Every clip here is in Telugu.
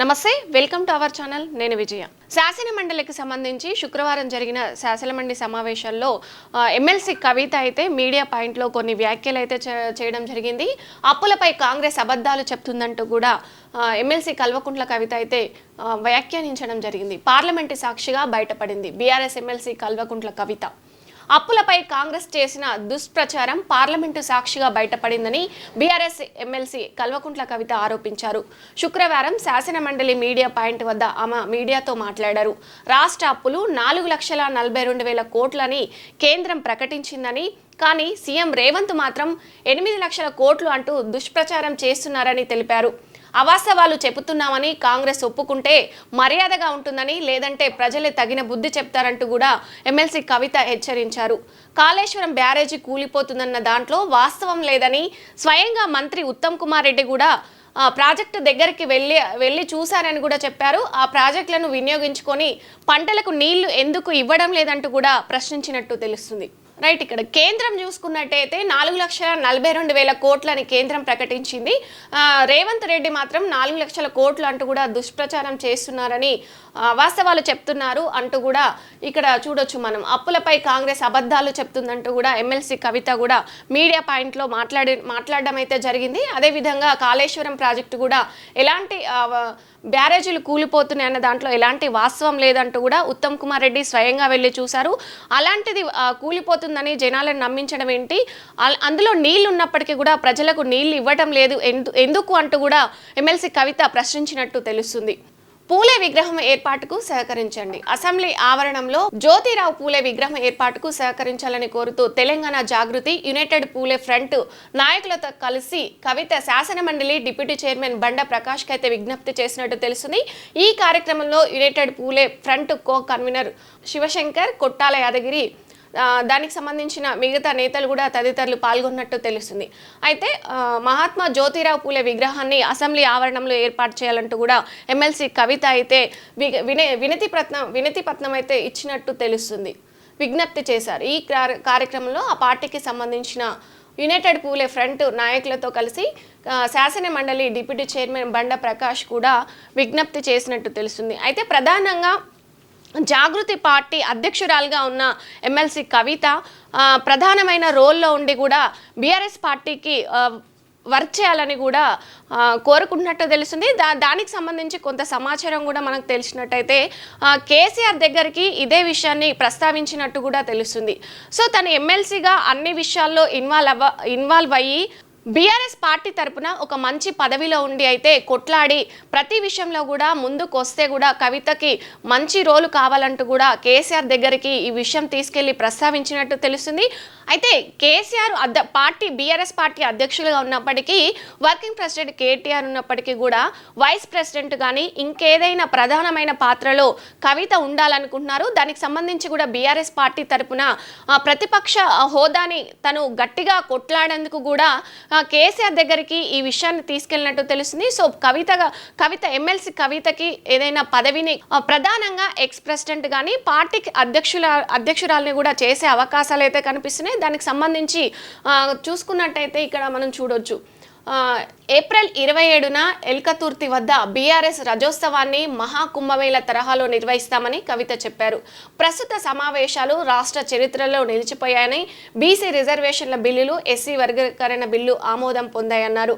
నమస్తే వెల్కమ్ టు అవర్ ఛానల్. నేను విజయ. శాసన మండలికి సంబంధించి శుక్రవారం జరిగిన శాసనమండలి సమావేశాల్లో ఎమ్మెల్సీ కవిత అయితే మీడియా పాయింట్లో కొన్ని వ్యాఖ్యలు అయితే చే- చేయడం జరిగింది. అప్పులపై కాంగ్రెస్ అబద్ధాలు చెప్తుందంటూ కూడా ఎమ్మెల్సీ కల్వకుంట్ల కవిత అయితే వ్యాఖ్యానించడం జరిగింది. పార్లమెంటు సాక్షిగా బయటపడింది. BRS MLC Kalvakuntla Kavitha. అప్పులపై కాంగ్రెస్ చేసిన దుష్ప్రచారం పార్లమెంటు సాక్షిగా బయటపడిందని బీఆర్ఎస్ ఎమ్మెల్సీ కల్వకుంట్ల కవిత ఆరోపించారు. శుక్రవారం శాసనమండలి మీడియా పాయింట్ వద్ద ఆమె మీడియాతో మాట్లాడారు. రాష్ట్ర అప్పులు నాలుగు లక్షల నలభై రెండు వేల కోట్లని కేంద్రం ప్రకటించిందని కానీ సీఎం రేవంత్ మాత్రం ఎనిమిది లక్షల కోట్లు అంటూ దుష్ప్రచారం చేస్తున్నారని తెలిపారు. అవాస్తవాలు చెబుతున్నామని కాంగ్రెస్ ఒప్పుకుంటే మర్యాదగా ఉంటుందని లేదంటే ప్రజలే తగిన బుద్ధి చెప్తారంటూ కూడా ఎమ్మెల్సీ కవిత హెచ్చరించారు. కాళేశ్వరం బ్యారేజీ కూలిపోతుందన్న దాంట్లో వాస్తవం లేదని స్వయంగా మంత్రి ఉత్తమ్ కుమార్ రెడ్డి కూడా ప్రాజెక్టు దగ్గరికి వెళ్ళి వెళ్ళి చూశారని కూడా చెప్పారు. ఆ ప్రాజెక్టులను వినియోగించుకొని పంటలకు నీళ్ళు ఎందుకు ఇవ్వడం లేదంటూ కూడా ప్రశ్నించినట్టు తెలుస్తుంది. రైట్ ఇక్కడ కేంద్రం చూసుకున్నట్టయితే నాలుగు లక్షల నలభై రెండు వేల కోట్లని కేంద్రం ప్రకటించింది. రేవంత్ రెడ్డి మాత్రం నాలుగు లక్షల కోట్లు అంటూ కూడా దుష్ప్రచారం చేస్తున్నారని వాస్తవాలు చెప్తున్నారు అంటూ కూడా ఇక్కడ చూడొచ్చు మనం. అప్పులపై కాంగ్రెస్ అబద్ధాలు చెప్తుందంటూ కూడా ఎమ్మెల్సీ కవిత కూడా మీడియా పాయింట్లో మాట్లాడి మాట్లాడడం అయితే జరిగింది. అదేవిధంగా కాళేశ్వరం ప్రాజెక్టు కూడా ఎలాంటి బ్యారేజీలు కూలిపోతున్నాయి అన్న దాంట్లో ఎలాంటి వాస్తవం లేదంటూ కూడా ఉత్తమ్ కుమార్ రెడ్డి స్వయంగా వెళ్ళి చూశారు. అలాంటిది కూలిపోతుంది కూలిపోతుందని జనాలను నమ్మించడం ఏంటి? అందులో నీళ్ళు ఉన్నప్పటికీ కూడా ప్రజలకు నీళ్ళు ఇవ్వటం లేదు. ఎందుకు అంటూ కూడా ఎమ్మెల్సీ కవిత ప్రశ్నించినట్టు తెలుస్తుంది. పూలే విగ్రహం ఏర్పాటుకు సహకరించండి. అసెంబ్లీ ఆవరణంలో జ్యోతిరావు పూలే విగ్రహం ఏర్పాటుకు సహకరించాలని కోరుతూ తెలంగాణ జాగృతి యునైటెడ్ పూలే ఫ్రంట్ నాయకులతో కలిసి కవిత శాసన మండలి డిప్యూటీ చైర్మన్ బండ ప్రకాష్ అయితే విజ్ఞప్తి చేసినట్టు తెలుస్తుంది. ఈ కార్యక్రమంలో united Phule front co convener Shivashankar Kottala Yadagiri దానికి సంబంధించిన మిగతా నేతలు కూడా తదితరులు పాల్గొన్నట్టు తెలుస్తుంది. అయితే మహాత్మా జ్యోతిరావు పూలే విగ్రహాన్ని అసెంబ్లీ ఆవరణంలో ఏర్పాటు చేయాలంటూ కూడా ఎమ్మెల్సీ కవిత అయితే వినతి పత్రం వినతి పత్రం అయితే ఇచ్చినట్టు తెలుస్తుంది. విజ్ఞప్తి చేశారు. ఈ కార్య- కార్యక్రమంలో ఆ పార్టీకి సంబంధించిన యునైటెడ్ పూలే ఫ్రంట్ నాయకులతో కలిసి శాసన మండలి డిప్యూటీ చైర్మన్ బండ ప్రకాష్ కూడా విజ్ఞప్తి చేసినట్టు తెలుస్తుంది. అయితే ప్రధానంగా జాగృతి పార్టీ అధ్యక్షురాలుగా ఉన్న ఎమ్మెల్సీ కవిత ప్రధానమైన రోల్లో ఉండి కూడా బీఆర్ఎస్ పార్టీకి వర్క్ చేయాలని కూడా కోరుకుంటున్నట్టు తెలుస్తుంది. దా దానికి సంబంధించి కొంత సమాచారం కూడా మనకు తెలిసినట్టయితే కేసీఆర్ దగ్గరికి ఇదే విషయాన్ని ప్రస్తావించినట్టు కూడా తెలుస్తుంది. సో తను ఎమ్మెల్సీగా అన్ని విషయాల్లో ఇన్వాల్వ్ అవ్వ ఇన్వాల్వ్ అయ్యి బీఆర్ఎస్ పార్టీ తరపున ఒక మంచి పదవిలో ఉండి అయితే కొట్లాడి ప్రతి విషయంలో కూడా ముందుకొస్తే కూడా కవితకి మంచి రోలు కావాలంటూ కూడా కేసీఆర్ దగ్గరికి ఈ విషయం తీసుకెళ్ళి ప్రస్తావించినట్టు తెలుస్తుంది. అయితే కేసీఆర్ అద్ద పార్టీ బీఆర్ఎస్ పార్టీ అధ్యక్షులుగా ఉన్నప్పటికీ వర్కింగ్ ప్రెసిడెంట్ కేటీఆర్ ఉన్నప్పటికీ కూడా వైస్ ప్రెసిడెంట్ కానీ ఇంకేదైనా ప్రధానమైన పాత్రలో కవిత ఉండాలనుకుంటున్నారు. దానికి సంబంధించి కూడా బీఆర్ఎస్ పార్టీ తరపున ఆ, ప్రతిపక్ష హోదాని తను గట్టిగా కొట్లాడేందుకు కూడా కేసీఆర్ దగ్గరికి ఈ విషయాన్ని తీసుకెళ్ళినట్టు తెలుస్తుంది. సో కవితగా కవిత ఎమ్మెల్సీ కవితకి ఏదైనా పదవిని ప్రధానంగా ఎక్స్ ప్రెసిడెంట్ కానీ పార్టీకి అధ్యక్షుల అధ్యక్షురాలని కూడా చేసే అవకాశాలు అయితే కనిపిస్తున్నాయి. దానికి సంబంధించి చూసుకున్నట్టయితే ఇక్కడ మనం చూడొచ్చు. ఏప్రిల్ ఇరవై ఏడున ఎల్కతుర్తి వద్ద బీఆర్ఎస్ రజోత్సవాన్ని మహాకుంభమేళ తరహాలో నిర్వహిస్తామని కవిత చెప్పారు. ప్రస్తుత సమావేశాలు రాష్ట్ర చరిత్రలో నిలిచిపోయాయని బీసీ రిజర్వేషన్ల బిల్లులు ఎస్సీ వర్గీకరణ బిల్లు ఆమోదం పొందాయన్నారు.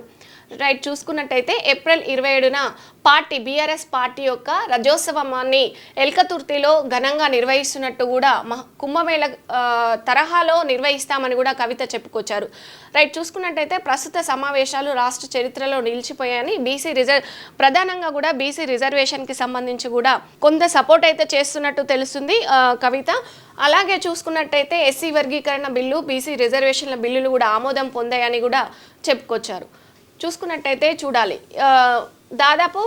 రైట్ చూసుకున్నట్టయితే ఏప్రిల్ ఇరవై ఏడున పార్టీ బీఆర్ఎస్ పార్టీ యొక్క రజోత్సవాన్ని ఎల్కతుర్తిలో ఘనంగా నిర్వహిస్తున్నట్టు కూడా కుంభమేళ తరహాలో నిర్వహిస్తామని కూడా కవిత చెప్పుకొచ్చారు. రైట్ చూసుకున్నట్టయితే ప్రస్తుత సమావేశాలు రాష్ట్ర చరిత్రలో నిలిచిపోయాయని బీసీ రిజర్వ్ ప్రధానంగా కూడా బీసీ రిజర్వేషన్కి సంబంధించి కూడా కొంత సపోర్ట్ అయితే చేస్తున్నట్టు తెలుస్తుంది కవిత. అలాగే చూసుకున్నట్టయితే ఎస్సీ వర్గీకరణ బిల్లు బీసీ రిజర్వేషన్ల బిల్లులు కూడా ఆమోదం పొందాయని కూడా చెప్పుకొచ్చారు. చూసుకున్నట్టయితే చూడాలి. దాదాపు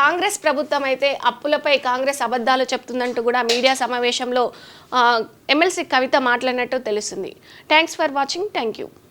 కాంగ్రెస్ ప్రభుత్వం అయితే అప్పులపై కాంగ్రెస్ అబద్ధాలు చెప్తుందంటూ కూడా మీడియా సమావేశంలో ఎమ్మెల్సీ కవిత మాట్లాడినట్టు తెలుస్తుంది. Thanks for watching thank you